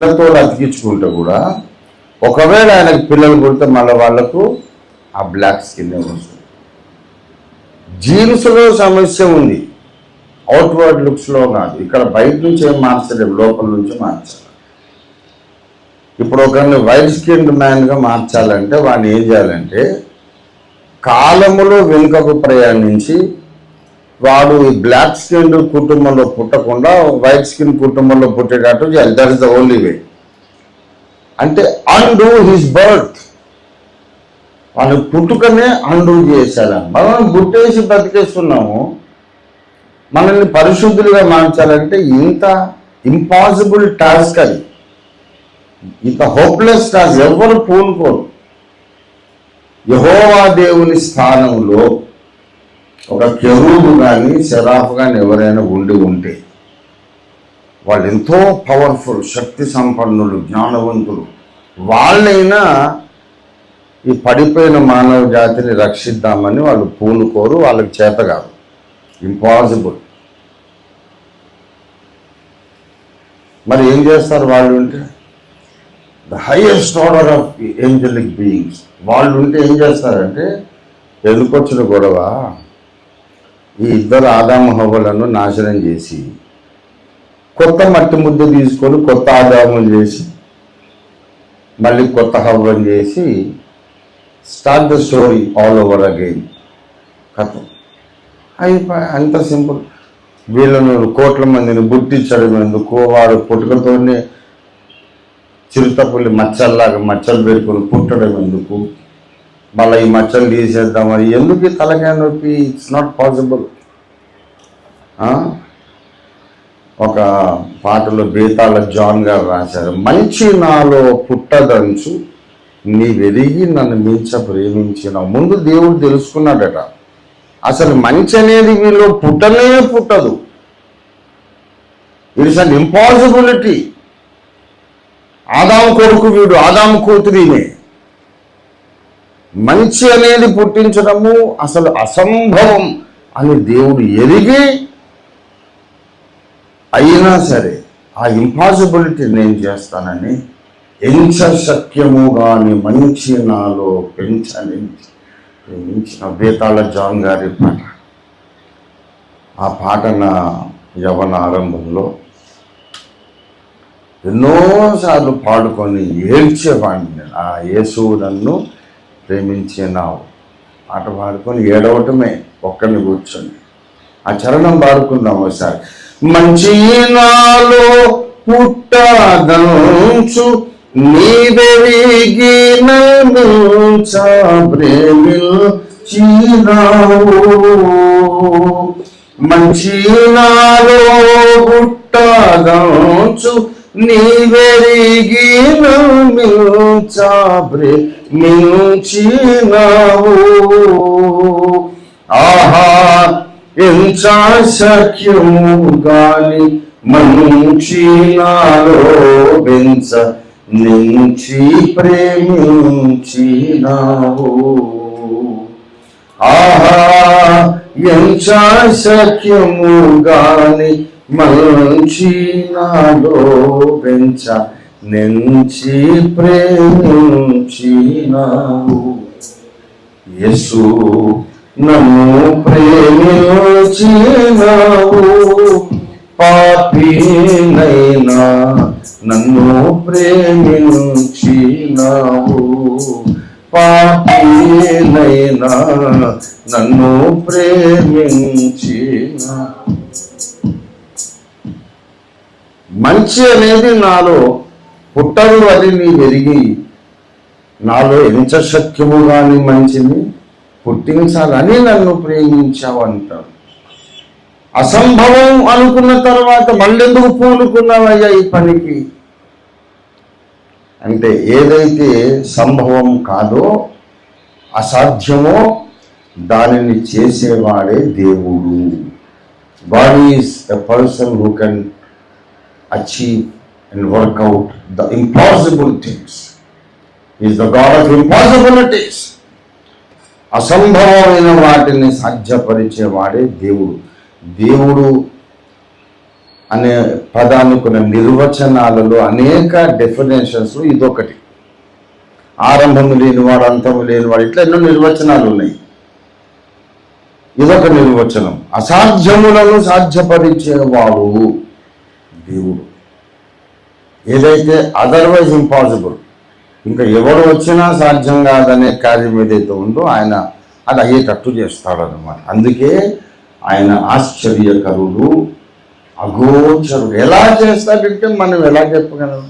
పిల్లలతో అతికించుకుంటే కూడా ఒకవేళ ఆయనకు పిల్లలు పుడితే మళ్ళీ వాళ్ళకు ఆ బ్లాక్ స్కిన్ వస్తుంది. జీన్స్లో సమస్య ఉంది. అవుట్వర్డ్ లుక్స్లో కాదు. ఇక్కడ బయట నుంచి ఏం మార్చలేము లోపల నుంచి మార్చాలి ఇప్పుడు ఒకరిని వైట్ స్కిన్ మ్యాన్గా మార్చాలంటే వాడిని ఏం చేయాలంటే కాలములో వెనుకకు ప్రయాణించి వాడు ఈ బ్లాక్ స్కిన్ కుటుంబంలో పుట్టకుండా వైట్ స్కిన్ కుటుంబంలో పుట్టేటట్టు చేయాలి. That is the only way అంటే అండు హిస్ బర్త్ వాళ్ళు పుట్టుకనే అండు చేశారు మనం గుట్టేసి బతికేస్తున్నాము. మనల్ని పరిశుద్ధులుగా మార్చాలంటే ఇంత ఇంపాసిబుల్ టాస్క్ అది. ఇంత హోప్లెస్ టాస్క్ ఎవరు పూనుకోరు. యహోవా దేవుని స్థానంలో ఒక కెరూబు కానీ సెరాఫ్ కానీ ఎవరైనా ఉండి ఉంటే వాళ్ళు ఎంతో పవర్ఫుల్ శక్తి సంపన్నులు జ్ఞానవంతులు. వాళ్ళైనా ఈ పడిపోయిన మానవ జాతిని రక్షిద్దామని వాళ్ళు పూనుకోరు వాళ్ళకి చేత కాదు. ఇంపాసిబుల్ మరి ఏం చేస్తారు వాళ్ళు ఉంటే? The highest order of angelic beings వాళ్ళు ఉంటే ఏం చేస్తారంటే ఎందుకొచ్చిన గొడవ ఈ ఇద్దరు ఆదాము నాశనం చేసి కొత్త మట్టి ముద్ద తీసుకొని కొత్త ఆదాములు చేసి మళ్ళీ కొత్త హవ్వను చేసి start the story all over again కథ. అయిపోయి అంత సింపుల్. వీళ్ళను కోట్ల మందిని బుట్టించడం ఎందుకు వాడు పుట్టుకతోనే చిరుతపుల్లి మచ్చల్లాగా మచ్చలు పెట్టుకొని పుట్టడం ఎందుకు మళ్ళీ ఈ మచ్చలు తీసేద్దామని ఎందుకు తలకాయ నొప్పి? ఇట్స్ నాట్ పాసిబుల్ ఒక పాటలో బేతాళ జాన్ గారు రాశారు మంచి నాలో పుట్టదంచు నీ వెరిగి నన్ను మించ ప్రేమించిన ముందు దేవుడు తెలుసుకున్నాడట అసలు మంచి అనేది వీళ్ళు పుట్టనే పుట్టదు. ఇట్స్ అన్ ఇంపాసిబిలిటీ ఆదాము కొడుకు వీడు ఆదాము కూతురినే. మంచి అనేది పుట్టించడము అసలు అసంభవం అని దేవుడు ఎరిగి అయినా సరే ఆ ఇంపాసిబిలిటీ నేను చేస్తానని ఎంచ శక్యము కానీ మంచి నాలో పెంచని ప్రేమించిన బేతాళ జాన్ గారి పాట. ఆ పాట నా యవన ఆరంభంలో ఎన్నోసార్లు పాడుకొని ఏడ్చేవాడిని. ఆ యేసు నన్ను ప్రేమించినావు. పాట పాడుకొని ఏడవటమే ఒక్కరిని కూర్చొని. ఆ చరణం పాడుకుందాం ఒకసారి. మంచి నాలో పుట్టదంచు నీవెరిగి నన్ను ప్రేమించినావు మంచి నాలో పుట్టదంచు నీవెరిగి నమ్మించాబ్రే మించినావు. ఆహా ఎంచా సఖ్యము గాని మంచి నాలో బెంచ నుంచి ప్రేమించినావు. ఆహా ఎంచా సఖ్యము గాని మంచి నాలో పెంచ నెంచి ప్రేమించినావు. యసు నన్ను ప్రేమించినావు. పాపినైనా నన్ను ప్రేమించినావు. పాపినైనా నన్ను ప్రేమించిన మంచి అనేది నాలో పుట్టదు అది నీ వెరిగి నాలో ఎంత కానీ మంచిని పుట్టించాలని నన్ను ప్రేమించావు అంటాడు. అసంభవం అనుకున్న తర్వాత మళ్ళెందుకు పూనుకున్నావయ్యా ఈ పనికి? అంటే ఏదైతే సంభవం కాదో అసాధ్యమో దానిని చేసేవాడే దేవుడు. God is a person who can achieve and work out the impossible things is the God of impossibilities అసంభవమైన వాటిని సాధ్యపరిచేవాడే దేవుడు. దేవుడు అనే పదానికి ఉన్న నిర్వచనాలలో అనేక డెఫినేషన్స్ ఇదొకటి. ఆరంభము లేనివాడు అంతము లేనివాడు ఇట్లా ఎన్నో నిర్వచనాలు ఉన్నాయి. ఇదొక నిర్వచనం. అసాధ్యములను సాధ్యపరిచేవాడు దేవుడు. ఏదైతే అదర్వైజ్ ఇంపాసిబుల్ ఇంకా ఎవడు వచ్చినా సాధ్యం కాదనే కార్యం ఏదైతే ఉందో ఆయన అది అయ్యేటట్టు చేస్తాడు అనమాట అందుకే ఆయన ఆశ్చర్యకరుడు అగోచరుడు. ఎలా చేస్తాడంటే మనం ఎలా చెప్పగలం?